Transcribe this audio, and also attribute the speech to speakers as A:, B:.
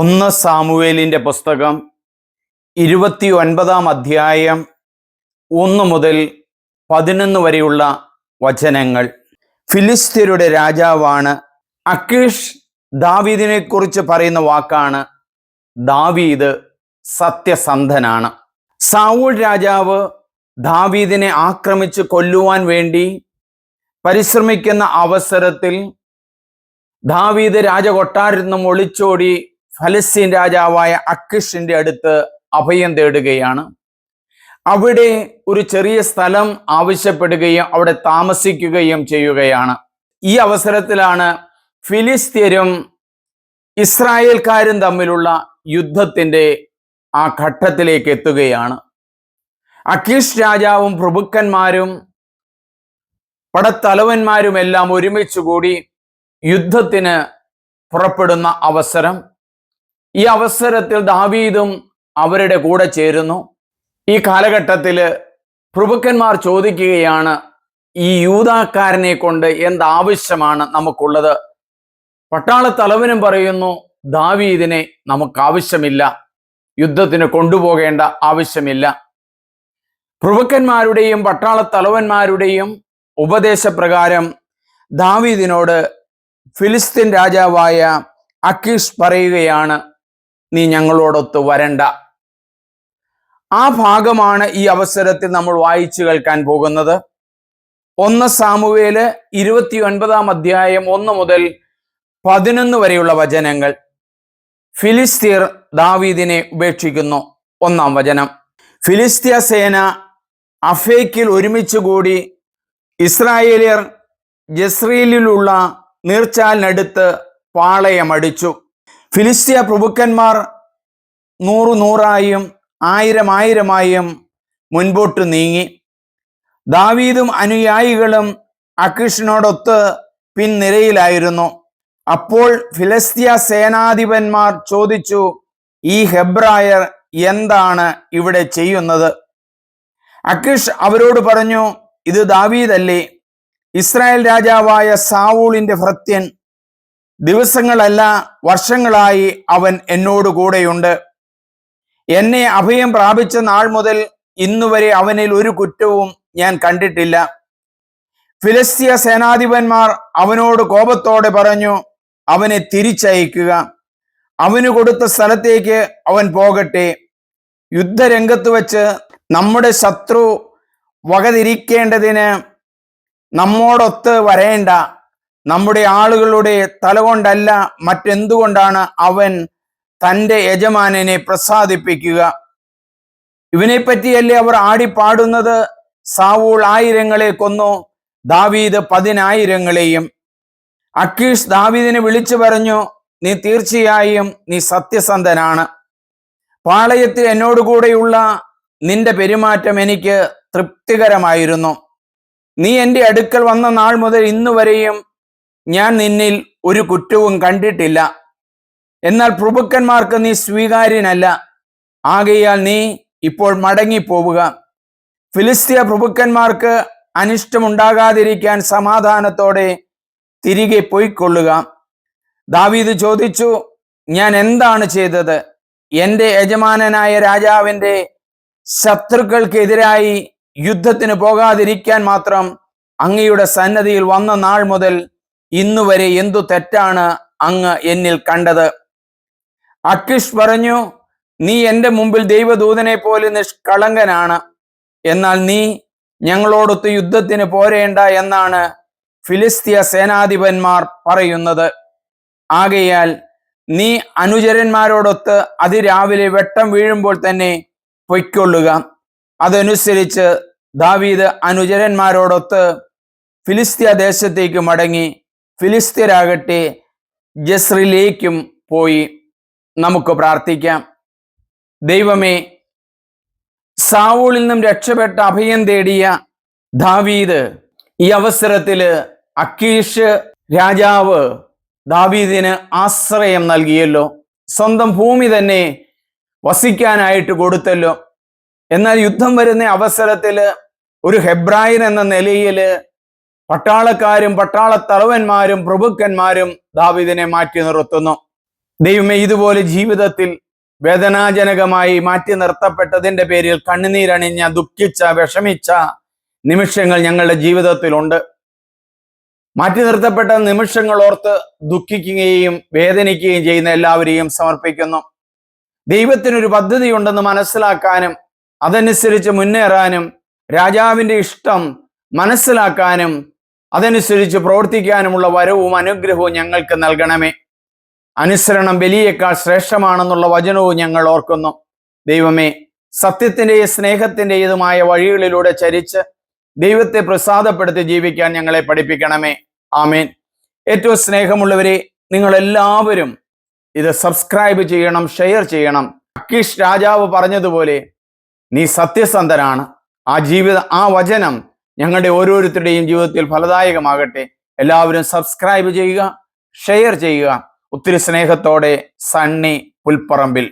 A: ഒന്ന് സാമുവേലിൻ്റെ പുസ്തകം ഇരുപത്തി ഒൻപതാം അധ്യായം ഒന്ന് മുതൽ പതിനൊന്ന് വരെയുള്ള വചനങ്ങൾ ഫിലിസ്തീനയുടെ രാജാവാണ് അക്കീഷ് ദാവീദിനെക്കുറിച്ച് പറയുന്ന വാക്കാണ് ദാവീദ് സത്യസന്ധനാണ് സാവൂൾ രാജാവ് ദാവീദിനെ ആക്രമിച്ച് കൊല്ലുവാൻ വേണ്ടി പരിശ്രമിക്കുന്ന അവസരത്തിൽ ദാവീദ് രാജകൊട്ടാരത്തിൽ നിന്നും ഒളിച്ചോടി ഫലസ്തീൻ രാജാവായ അക്കിഷിന്റെ അടുത്ത് അഭയം തേടുകയാണ് അവിടെ ഒരു ചെറിയ സ്ഥലം ആവശ്യപ്പെടുകയും അവിടെ താമസിക്കുകയും ചെയ്യുകയാണ് ഈ അവസരത്തിലാണ് ഫിലിസ്തീനും ഇസ്രായേൽക്കാരും തമ്മിലുള്ള യുദ്ധത്തിൻ്റെ ആ ഘട്ടത്തിലേക്ക് എത്തുകയാണ് അക്കീഷ് രാജാവും പ്രഭുക്കന്മാരും പടത്തലവന്മാരും എല്ലാം ഒരുമിച്ചുകൂടി യുദ്ധത്തിന് പുറപ്പെടുന്ന അവസരം ഈ അവസരത്തിൽ ദാവീദും അവരുടെ കൂടെ ചേരുന്നു ഈ കാലഘട്ടത്തിൽ പ്രഭുക്കന്മാർ ചോദിക്കുകയാണ് ഈ യൂതാക്കാരനെ കൊണ്ട് എന്താവശ്യമാണ് നമുക്കുള്ളത് പട്ടാളത്തലവനും പറയുന്നു ദാവീദിനെ നമുക്കാവശ്യമില്ല യുദ്ധത്തിന് കൊണ്ടുപോകേണ്ട ആവശ്യമില്ല പ്രഭുക്കന്മാരുടെയും പട്ടാളത്തലവന്മാരുടെയും ഉപദേശപ്രകാരം ദാവീദിനോട് ഫിലിസ്തീൻ രാജാവായ അക്കീഷ് പറയുകയാണ് നീ ഞങ്ങളോടൊത്ത് വരണ്ട ആ ഭാഗമാണ് ഈ അവസരത്തിൽ നമ്മൾ വായിച്ചു കേൾക്കാൻ പോകുന്നത് ഒന്ന് സാമുവേല് ഇരുപത്തി ഒൻപതാം അധ്യായം ഒന്ന് മുതൽ പതിനൊന്ന് വരെയുള്ള വചനങ്ങൾ ഫിലിസ്തീർ ദാവീദിനെ ഉപേക്ഷിക്കുന്നു ഒന്നാം വചനം ഫിലിസ്തീയ സേന അഫേക്കിൽ ഒരുമിച്ച് കൂടി ഇസ്രായേലിയർ ജസ്രീലിലുള്ള നീർച്ചാലിനടുത്ത് പാളയമടിച്ചു ഫിലിസ്തീയ പ്രഭുക്കന്മാർ നൂറ് നൂറായും ആയിരം ആയിരമായും മുൻപോട്ട് നീങ്ങി ദാവീദും അനുയായികളും അക്കിഷിനോടൊത്ത് പിൻനിരയിലായിരുന്നു അപ്പോൾ ഫിലസ്തീയ സേനാധിപന്മാർ ചോദിച്ചു ഈ ഹെബ്രായർ എന്താണ് ഇവിടെ ചെയ്യുന്നത് അക്കിഷ് അവരോട് പറഞ്ഞു ഇത് ദാവീദല്ലേ ഇസ്രായേൽ രാജാവായ സാവൂളിന്റെ ഭൃത്യൻ ദിവസങ്ങളല്ല വർഷങ്ങളായി അവൻ എന്നോട് കൂടെയുണ്ട് എന്നെ അഭയം പ്രാപിച്ച നാൾ മുതൽ ഇന്നുവരെ അവനിൽ ഒരു കുറ്റവും ഞാൻ കണ്ടിട്ടില്ല ഫിലസ്തീയ സേനാധിപന്മാർ അവനോട് കോപത്തോടെ പറഞ്ഞു അവനെ തിരിച്ചയക്കുക അവന് കൊടുത്ത സ്ഥലത്തേക്ക് അവൻ പോകട്ടെ യുദ്ധരംഗത്ത് വെച്ച് നമ്മുടെ ശത്രു വകതിരിക്കേണ്ടതിന് നമ്മോടൊത്ത് വരേണ്ട നമ്മുടെ ആളുകളുടെ തലകൊണ്ടല്ല മറ്റെന്തുകൊണ്ടാണ് അവൻ തൻ്റെ യജമാനനെ പ്രസാദിപ്പിക്കുക ഇവനെപ്പറ്റിയല്ലേ അവർ ആടിപ്പാടുന്നത് സാവൂൾ ആയിരങ്ങളെ കൊന്നു ദാവീദ് പതിനായിരങ്ങളെയും അക്കീഷ് ദാവീദിനെ വിളിച്ചു പറഞ്ഞു നീ തീർച്ചയായും നീ സത്യസന്ധനാണ് പാളയത്തിൽ എന്നോടുകൂടെയുള്ള നിന്റെ പെരുമാറ്റം എനിക്ക് തൃപ്തികരമായിരുന്നു നീ എൻ്റെ അടുക്കൽ വന്ന നാൾ മുതൽ ഇന്നുവരെയും ഞാൻ നിന്നിൽ ഒരു കുറ്റവും കണ്ടിട്ടില്ല എന്നാൽ പ്രഭുക്കന്മാർക്ക് നീ സ്വീകാര്യനല്ല ആകയാൽ നീ ഇപ്പോൾ മടങ്ങിപ്പോവുക ഫിലിസ്തീയ പ്രഭുക്കന്മാർക്ക് അനിഷ്ടമുണ്ടാകാതിരിക്കാൻ സമാധാനത്തോടെ തിരികെ പോയിക്കൊള്ളുക ദാവീദ് ചോദിച്ചു ഞാൻ എന്താണ് ചെയ്തത് എൻ്റെ യജമാനനായ രാജാവിൻ്റെ ശത്രുക്കൾക്കെതിരായി യുദ്ധത്തിന് പോകാതിരിക്കാൻ മാത്രം അങ്ങയുടെ സന്നദ്ധിയിൽ വന്ന നാൾ മുതൽ ഇന്നുവരെ എന്തു തെറ്റാണ് അങ്ങ് എന്നിൽ കണ്ടത് അക്കിഷ് പറഞ്ഞു നീ എൻ്റെ മുമ്പിൽ ദൈവദൂതനെ പോലെ നിഷ്കളങ്കനാണ് എന്നാൽ നീ ഞങ്ങളോടൊത്ത് യുദ്ധത്തിന് പോരേണ്ട എന്നാണ് ഫിലിസ്തീയ സേനാധിപന്മാർ പറയുന്നത് ആകയാൽ നീ അനുചരന്മാരോടൊത്ത് അതിരാവിലെ വെട്ടം വീഴുമ്പോൾ തന്നെ പൊയ്ക്കൊള്ളുക അതനുസരിച്ച് ദാവീദ് അനുചരന്മാരോടൊത്ത് ഫിലിസ്തീയ ദേശത്തേക്ക് മടങ്ങി ഫിലിസ്തീരാകട്ടെ ജസ്രിലേക്കും പോയി നമുക്ക് പ്രാർത്ഥിക്കാം ദൈവമേ സാവൂളിൽ നിന്നും രക്ഷപ്പെട്ട അഭയം തേടിയ ദാവീദ് ഈ അവസരത്തിൽ അക്കീഷ് രാജാവ് ദാവീദിന് ആശ്രയം നൽകിയല്ലോ സ്വന്തം ഭൂമി തന്നെ വസിക്കാനായിട്ട് കൊടുത്തല്ലോ എന്നാൽ യുദ്ധം വരുന്ന അവസരത്തിൽ ഒരു ഹെബ്രായൻ എന്ന നിലയിൽ പട്ടാളക്കാരും പട്ടാളത്തറവന്മാരും പ്രഭുക്കന്മാരും ദാവിദിനെ മാറ്റി നിർത്തുന്നു ദൈവമേ ഇതുപോലെ ജീവിതത്തിൽ വേദനാജനകമായി മാറ്റി നിർത്തപ്പെട്ടതിന്റെ പേരിൽ കണ്ണുനീരണിഞ്ഞ ദുഃഖിച്ച വിഷമിച്ച നിമിഷങ്ങൾ ഞങ്ങളുടെ ജീവിതത്തിലുണ്ട് മാറ്റി നിർത്തപ്പെട്ട നിമിഷങ്ങൾ ഓർത്ത് ദുഃഖിക്കുകയും വേദനിക്കുകയും ചെയ്യുന്ന എല്ലാവരെയും സമർപ്പിക്കുന്നു ദൈവത്തിനൊരു പദ്ധതിയുണ്ടെന്ന് മനസ്സിലാക്കാനും അതനുസരിച്ച് മുന്നേറാനും രാജാവിന്റെ ഇഷ്ടം മനസ്സിലാക്കാനും അതനുസരിച്ച് പ്രവർത്തിക്കാനുമുള്ള വരവും അനുഗ്രഹവും ഞങ്ങൾക്ക് നൽകണമേ അനുസരണം ബലിയേക്കാൾ ശ്രേഷ്ഠമാണെന്നുള്ള വചനവും ഞങ്ങൾ ഓർക്കുന്നു ദൈവമേ സത്യത്തിൻ്റെയും സ്നേഹത്തിൻ്റെതുമായ വഴികളിലൂടെ ചരിച്ച് ദൈവത്തെ പ്രസാദപ്പെടുത്തി ജീവിക്കാൻ ഞങ്ങളെ പഠിപ്പിക്കണമേ ആമേൻ ഏറ്റവും സ്നേഹമുള്ളവരെ നിങ്ങളെല്ലാവരും ഇത് സബ്സ്ക്രൈബ് ചെയ്യണം ഷെയർ ചെയ്യണം അക്കീഷ് രാജാവ് പറഞ്ഞതുപോലെ നീ സത്യസന്ധനാണ് ആ ജീവിത ആ വചനം ഞങ്ങളുടെ ഓരോരുത്തരുടെയും ജീവിതത്തിൽ ഫലദായകമാകട്ടെ എല്ലാവരും സബ്സ്ക്രൈബ് ചെയ്യുക ഷെയർ ചെയ്യുക ഒത്തിരി സ്നേഹത്തോടെ സണ്ണി പുൽപ്പറമ്പിൽ